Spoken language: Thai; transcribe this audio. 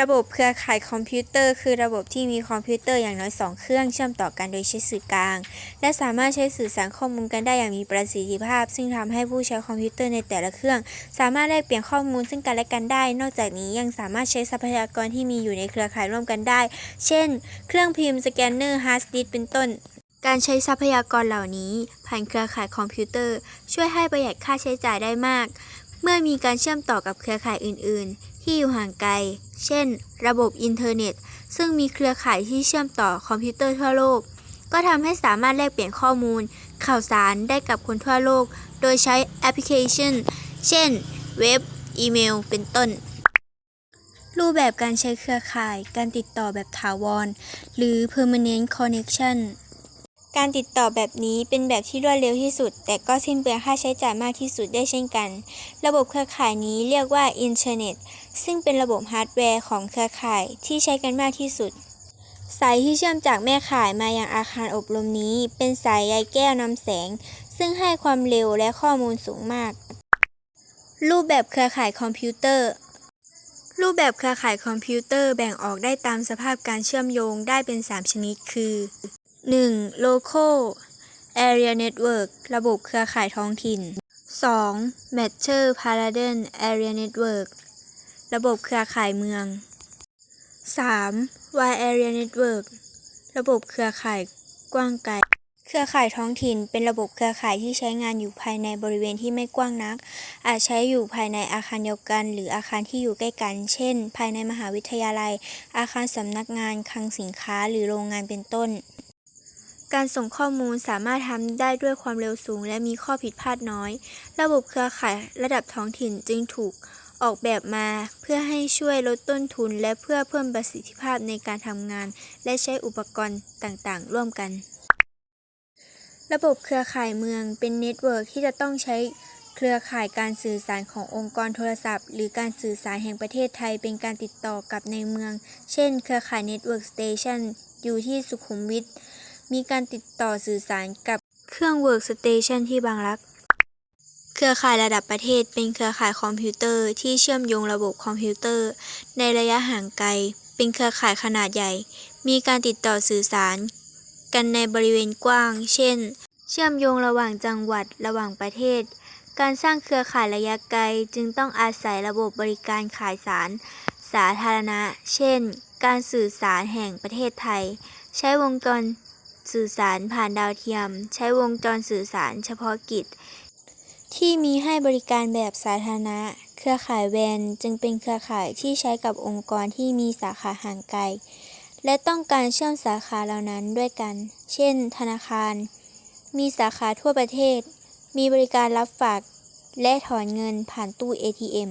ระบบเครือข่ายคอมพิวเตอร์ คือระบบที่มีคอมพิวเตอร์อย่างน้อย 2 เครื่องเชื่อมต่อกันโดยใช้สื่อกลาง และสามารถใช้สื่อสารข้อมูลกันได้อย่างมีประสิทธิภาพ ซึ่งทำให้ผู้ใช้คอมพิวเตอร์ในแต่ละเครื่อง สามารถแลกเปลี่ยนข้อมูลซึ่งกันและกันได้ นอกจากนี้ยังสามารถใช้ทรัพยากรที่มีอยู่ในเครือข่ายร่วมกันได้ เช่น เครื่องพิมพ์สแกนเนอร์ฮาร์ดดิสก์เป็นต้นการใช้ทรัพยากรเหล่านี้ ผ่านเครือข่ายคอมพิวเตอร์ ช่วยให้ประหยัดค่าใช้จ่ายได้มาก เมื่อมีการเชื่อมต่อกับเครือข่ายอื่น ๆ ที่อยู่ห่างไกล เช่น ระบบอินเทอร์เน็ต ซึ่งมีเครือข่ายที่เชื่อมต่อคอมพิวเตอร์ทั่วโลก ก็ทำให้สามารถแลกเปลี่ยนข้อมูล ข่าวสารได้กับคนทั่วโลก โดยใช้แอปพลิเคชัน เช่น เว็บ อีเมล เป็นต้น รูปแบบการใช้เครือข่าย การติดต่อแบบถาวร หรือ permanent connection การติดต่อแบบนี้เป็นแบบที่รวดเร็วที่สุด แต่ก็สิ้นเปลืองค่าใช้จ่ายมากที่สุดได้เช่นกัน ระบบเครือข่ายนี้เรียกว่าอินเทอร์เน็ตซึ่งเป็นระบบฮาร์ดแวร์ของเครือข่ายที่ใช้กันมากที่สุด สายที่เชื่อมจากแม่ข่ายมายังอาคารอบรมนี้ เป็นสายใยแก้วนำแสง ซึ่งให้ความเร็วและข้อมูลสูงมาก รูปแบบเครือข่ายคอมพิวเตอร์รูปแบบเครือข่ายคอมพิวเตอร์แบ่งออกได้ตามสภาพการเชื่อมโยงได้เป็น 3 ชนิดคือ 1. Local Area Network ระบบเครือข่ายท้องถิ่น 2. Metropolitan Area Network ระบบเครือข่ายเมือง 3. Wide Area Network ระบบเครือข่ายกว้างไกล เครือข่ายท้องถิ่นเป็นระบบเครือข่ายที่ใช้งานอยู่ภายในบริเวณที่ไม่กว้างนัก อาจใช้อยู่ภายในอาคารเดียวกัน หรืออาคารที่อยู่ใกล้กัน เช่น ภายในมหาวิทยาลัย อาคารสำนักงานคลังสินค้า หรือโรงงานเป็นต้น การส่งข้อมูลสามารถทำได้ด้วยความเร็วสูง และมีข้อผิดพลาดน้อย ระบบเครือข่ายระดับท้องถิ่นจึงถูกออกแบบมา เพื่อให้ช่วยลดต้นทุน และเพื่อเพิ่มประสิทธิภาพในการทำงาน และใช้อุปกรณ์ต่างๆ ร่วมกัน ระบบเครือข่ายเมืองเป็นเน็ตเวิร์กที่จะต้องใช้เครือข่ายการสื่อสารขององค์กรโทรศัพท์ หรือการสื่อสารแห่งประเทศไทยเป็นการติดต่อกับในเมือง เช่น เครือข่ายเน็ตเวิร์กสเตชันอยู่ที่สุขุมวิท มีการติดต่อสื่อสารกับเครื่องเวิร์กสเตชันที่บางรัก เครือข่ายระดับประเทศเป็นเครือข่ายคอมพิวเตอร์ที่เชื่อมโยงระบบคอมพิวเตอร์ ในระยะห่างไกล เป็นเครือข่ายขนาดใหญ่ มีการติดต่อสื่อสาร กันในบริเวณกว้าง เช่น เชื่อมโยงระหว่างจังหวัดระหว่างประเทศ การสร้างเครือข่ายระยะไกลจึงต้องอาศัยระบบบริการขายสาร สาธารณะ เช่น การสื่อสารแห่งประเทศไทย ใช้วงจร สื่อสารผ่านดาวเทียม ใช้วงจรสื่อสารเฉพาะกิจ ที่มีให้บริการแบบสาธารณะ เครือข่ายแวนจึงเป็นเครือข่ายที่ใช้กับองค์กรที่มีสาขาห่างไกล และต้องการเชื่อมสาขาเหล่านั้นด้วยกัน เช่น ธนาคาร มีสาขาทั่วประเทศ มีบริการรับฝาก และถอนเงินผ่านตู้ ATM